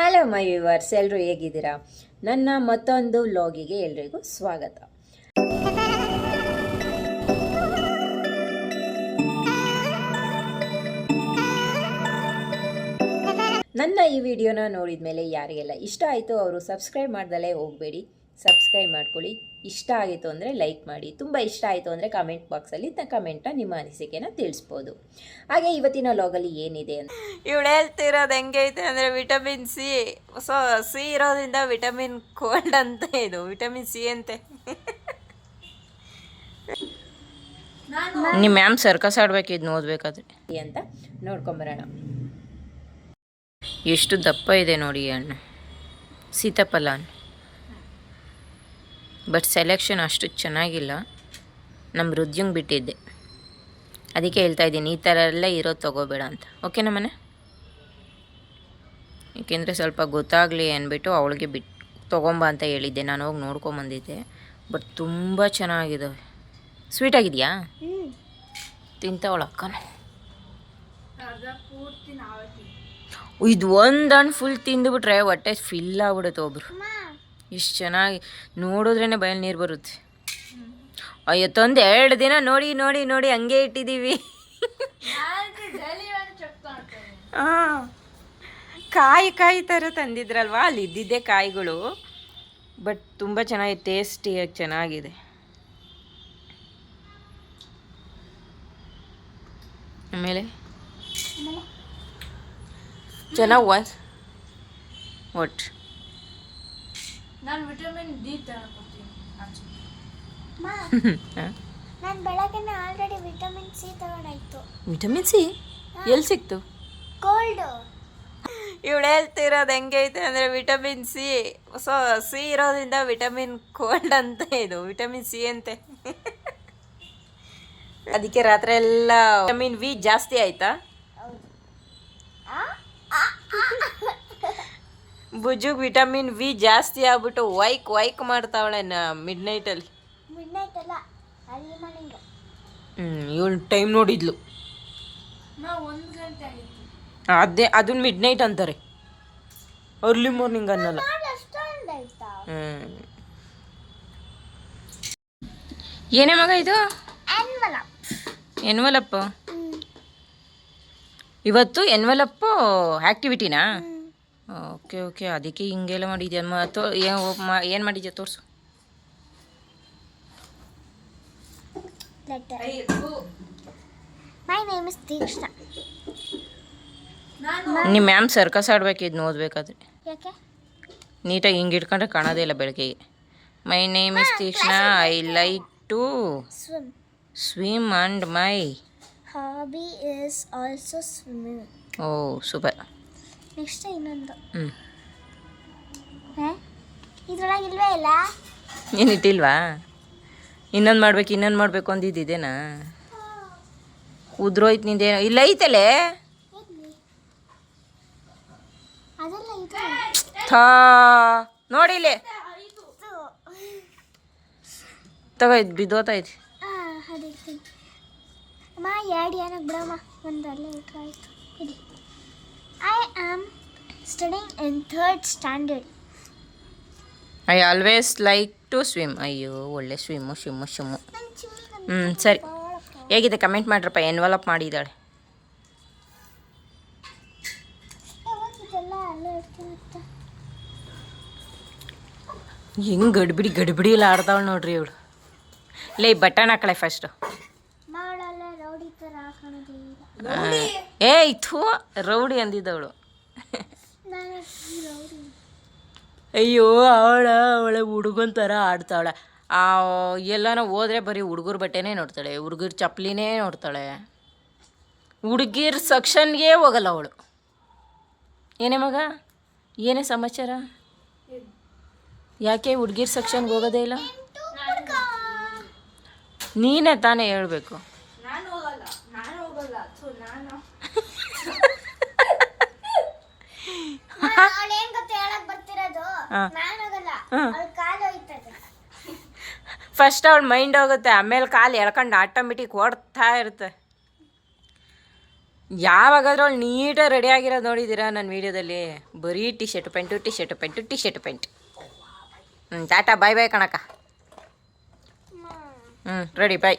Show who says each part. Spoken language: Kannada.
Speaker 1: ಹಲೋ ಮೈ ವ್ಯೂವರ್ಸ್ ಎಲ್ಲರೂ ಹೇಗಿದ್ದೀರಾ? ನನ್ನ ಮತ್ತೊಂದು ಲಾಗಿಗೆ ಎಲ್ರಿಗೂ ಸ್ವಾಗತ. ನನ್ನ ಈ ವಿಡಿಯೋನ ನೋಡಿದ ಮೇಲೆ ಯಾರಿಗೆಲ್ಲ ಇಷ್ಟ ಆಯಿತು, ಅವರು ಸಬ್ಸ್ಕ್ರೈಬ್ ಮಾಡ್ದಲೇ ಹೋಗಬೇಡಿ. ಸಬ್ಸ್ಕ್ರೈಬ್ ಮಾಡ್ಕೊಳ್ಳಿ. ಇಷ್ಟ ಆಗಿತ್ತು ಅಂದರೆ ಲೈಕ್ ಮಾಡಿ. ತುಂಬ ಇಷ್ಟ ಆಯಿತು ಅಂದರೆ ಕಮೆಂಟ್ ಬಾಕ್ಸಲ್ಲಿ ತ ಕಮೆಂಟ್ನ ನಿಮ್ಮ ಅನಿಸಿಕೆನ ತಿಳಿಸ್ಬೋದು. ಹಾಗೆ ಇವತ್ತಿನ ಲಾಗಲ್ಲಿ ಏನಿದೆ ಅಂತ
Speaker 2: ಇವಳು ಹೇಳ್ತಿರೋದು ಹೆಂಗೈತೆ ಅಂದರೆ ವಿಟಮಿನ್ ಸಿ ಸೊ ಸಿ ಇರೋದ್ರಿಂದ ವಿಟಮಿನ್ ಕೋಲ್ಡ್ ಅಂತ ಇದು. ವಿಟಮಿನ್ ಸಿ ಅಂತೆ. ನಿಮ್ಮ ಮ್ಯಾಮ್ ಸರ್ಕಸ್ ಆಡ್ಬೇಕಿದ್ನು ಓದ್ಬೇಕಾದ್ರೆ
Speaker 1: ಅಂತ ನೋಡ್ಕೊಂಬರೋಣ.
Speaker 2: ಎಷ್ಟು ದಪ್ಪ ಇದೆ ನೋಡಿ ಅಣ್ಣ. ಸೀತಾಫಲ ಹಣ್ಣು ಬಟ್ ಸೆಲೆಕ್ಷನ್ ಅಷ್ಟು ಚೆನ್ನಾಗಿಲ್ಲ. ನಮ್ಮ ರುದ್ಯಂಗೆ ಬಿಟ್ಟಿದ್ದೆ. ಅದಕ್ಕೆ ಹೇಳ್ತಾ ಇದ್ದೀನಿ, ಈ ಥರ ಎಲ್ಲ ಇರೋದು ತೊಗೋಬೇಡ ಅಂತ. ಓಕೆ ಮನೆ? ಏಕೆಂದರೆ ಸ್ವಲ್ಪ ಗೊತ್ತಾಗಲಿ ಅಂದ್ಬಿಟ್ಟು ಅವಳಿಗೆ ಬಿಟ್ಟು ತೊಗೊಂಬ ಅಂತ ಹೇಳಿದ್ದೆ. ನಾನು ಹೋಗಿ ನೋಡ್ಕೊಂಬಂದಿದ್ದೆ ಬಟ್ ತುಂಬ ಚೆನ್ನಾಗಿದ್ದಾವೆ. ಸ್ವೀಟ್ ಆಗಿದೆಯಾ? ತಿಂತವಳ ಇದು ಒಂದು ಹಣ್ಣು ಫುಲ್ ತಿಂದುಬಿಟ್ರೆ ಹೊಟ್ಟೆ ಫಿಲ್ ಆಗ್ಬಿಡುತ್ತೆ ಒಬ್ರು. ಇಷ್ಟು ಚೆನ್ನಾಗಿ ನೋಡಿದ್ರೇ ಬಯಲು ನೀರು ಬರುತ್ತೆ. ಅಯ್ಯೋ ತಂದು ಎರಡು ದಿನ ನೋಡಿ ನೋಡಿ ನೋಡಿ ಹಂಗೆ ಇಟ್ಟಿದ್ದೀವಿ ಹಾಂ ಕಾಯಿ ಕಾಯಿ ಥರ ತಂದಿದ್ರಲ್ವಾ? ಅಲ್ಲಿ ಇದ್ದಿದ್ದೆ ಕಾಯಿಗಳು. ಬಟ್ ತುಂಬ ಚೆನ್ನಾಗಿ ಟೇಸ್ಟಿಯಾಗಿ ಚೆನ್ನಾಗಿದೆ. ಆಮೇಲೆ? ಚೆನ್ನಾಗಿ ವಾಸ್ ಒಟ್ಟು
Speaker 3: ನಾನು ಬೆಳಗ್ಗೆನೆ ಆಲ್ರೆಡಿ ವಿಟಮಿನ್ ಸಿ ತಗೊಂಡಾಯ್ತು.
Speaker 2: ವಿಟಮಿನ್ ಸಿ ಎಲ್ಲಿ ಸಿಕ್ತು?
Speaker 3: ಕೋಲ್ಡ್
Speaker 2: ಇವಳು ಹೇಳ್ತಿರೋದು ಹೆಂಗೈತೆ ಅಂದರೆ ವಿಟಮಿನ್ ಸಿ ಸೊ ಸಿ ಇರೋದ್ರಿಂದ ವಿಟಮಿನ್ ಕೋಲ್ಡ್ ಅಂತ ಇದು ವಿಟಮಿನ್ ಸಿ ಅಂತೆ. ಅದಕ್ಕೆ ರಾತ್ರಿ ಎಲ್ಲ ವಿಟಮಿನ್ ವಿ ಜಾಸ್ತಿ ಆಯ್ತಾ? ಬುಜುಗ್ ವಿಟಮಿನ್ ವಿ ಜಾಸ್ತಿ ಆಗ್ಬಿಟ್ಟು ವೈಕ್ ವೈಕ್ ಮಾಡ್ತಾವಳೆ ಮಿಡ್ ನೈಟಲ್ಲಿ ಹ್ಞೂ ಇವಳು ಟೈಮ್ ನೋಡಿದ್ಲು. ಅದೇ ಅದನ್ನ ಮಿಡ್ ನೈಟ್ ಅಂತಾರೆ. ಅರ್ಲಿ ಮಾರ್ನಿಂಗ್ ಅನ್ನಲ್ಲ. ಏನೇ ಮಗ ಇದು?
Speaker 3: ಅನ್ವಲ
Speaker 2: ಎನ್ವಲಪ್ ಇವತ್ತು ಎನ್ವಲಪ್ಪು ಆ್ಯಕ್ಟಿವಿಟಿನಾ ಓಕೆ ಓಕೆ. ಅದಕ್ಕೆ ಹಿಂಗೆಲ್ಲ ಮಾಡಿದ್ಯಾ ಮ ತೋ ಏನು ಮಾಡಿದ್ಯಾ ತೋರಿಸು.
Speaker 3: Letter my name is Deeksha
Speaker 2: ನಿಮ್ಮ ಮ್ಯಾಮ್ ಸರ್ಕಸ್ ಆಡ್ಬೇಕಿದ್ನು ಓದ್ಬೇಕಾದ್ರೆ.
Speaker 3: ಯಾಕೆ?
Speaker 2: ನೀಟಾಗಿ ಹಿಂಗೆ ಇಟ್ಕೊಂಡ್ರೆ ಕಾಣೋದೇ ಇಲ್ಲ ಬೆಳಗ್ಗೆಗೆ my name is Tikshna I like to
Speaker 3: swim
Speaker 2: swim and my
Speaker 3: hobby is also swimming
Speaker 2: oh super
Speaker 3: next ಇನ್ನೊಂದು. ಇದ್ರೊಳಗೆ ಇಲ್ವೇ ಇಲ್ಲ?
Speaker 2: ಏನು ಇಟ್ಟಿಲ್ವಾ? ಇನ್ನೊಂದು ಮಾಡ್ಬೇಕು ಇನ್ನೊಂದು ಮಾಡಬೇಕು ಅಂದಿದ್ದೇನಾ ಉದ್ರೋಯ್ತು ನಿಂದೇನೋ ಇಲ್ಲ ಐತಲೇ?
Speaker 3: ನೋಡಿ
Speaker 2: ಥಾ ನೋಡಿಲೆ ತಗೋ ಇದು ಬಿದ್ದೋತೈತಿ
Speaker 3: ಅಮ್ಮ ಎರಡು ಏನಕ್ಕೆ ಬಿಡಮ್ಮ. ಒಂದು ಅಲ್ಲೇ ಇಟ್ರೆ ಆಯಿತು ಇಲ್ಲಿ studying in third standard.
Speaker 2: I always like to swim ಅಯ್ಯೋ ಒಳ್ಳೆ ಸ್ವಿಮ್ಮು ಸ್ವಿಮ್ಮು ಸ್ವಿಮ್ಮು ಹ್ಞೂ ಸರಿ. ಹೇಗಿದೆ? ಕಮೆಂಟ್ ಮಾಡ್ರಪ್ಪ ಎನ್ವಲಪ್ ಮಾಡಿದ್ದಾಳೆ. ಹೆಂಗೆ ಗಡ್ಬಿಡಿ ಗಡ್ಬಿಡಿ ಎಲ್ಲ ಆಡ್ತಾವಳು ನೋಡ್ರಿ ಇವಳು. ಲೇ ಬಟನ್ ಹಾಕಳೆ ಫಸ್ಟು
Speaker 3: ಏಯ್ ಇಲ್ಲ.
Speaker 2: ಥೂ ರೌಡಿ ಅಂದಿದ್ದವಳು. ಅಯ್ಯೋ, ಅವಳ ಅವಳ ಹುಡುಗನ ಥರ ಆ, ಎಲ್ಲಾನು ಹೋದ್ರೆ ಬರೀ ಹುಡುಗರ ಬಟ್ಟೆನೇ ನೋಡ್ತಾಳೆ, ಹುಡುಗರ ಚಪ್ಪಲಿನೇ ನೋಡ್ತಾಳೆ. ಹುಡುಗಿರ್ ಸೆಕ್ಷನ್ಗೆ ಹೋಗಲ್ಲ ಅವಳು. ಏನೇ ಮಗ? ಏನೇ ಸಮಾಚಾರ? ಯಾಕೆ ಹುಡುಗಿರ್ ಸೆಕ್ಷನ್ಗೆ ಹೋಗೋದೇ ಇಲ್ಲ? ನೀನೇ ತಾನೇ ಹೇಳ್ಬೇಕು
Speaker 3: ಅವಳು ಏನ್ ಗೊತ್ತ ಹೇಳಕ್ ಬರ್ತಿರೋದು
Speaker 2: ಹಾ.
Speaker 3: ನಾನು ಹೋಗಲ್ಲ
Speaker 2: ಹಾ.
Speaker 3: ಅವಳ ಕಾಲು
Speaker 2: ಫಸ್ಟ್ ಅವಳ ಮೈಂಡ್ ಹೋಗುತ್ತೆ ಆಮೇಲೆ ಕಾಲು ಎಳ್ಕೊಂಡು ಆಟೋಮೆಟಿಕ್ ಓಡ್ತಾ ಇರುತ್ತೆ. ಯಾವಾಗಾದ್ರೂ ಅವಳು ನೀಟಾಗಿ ರೆಡಿ ಆಗಿರೋದು ನೋಡಿದ್ದೀರಾ ನನ್ನ ವೀಡಿಯೋದಲ್ಲಿ ಬರೀ T shirt pant T shirt pant T shirt pant ಹ್ಞೂ ಟಾಟಾ ಬಾಯ್ ಬಾಯ್ ಕಣಕ್ಕ. ಹ್ಞೂ ರೆಡಿ ಬಾಯ್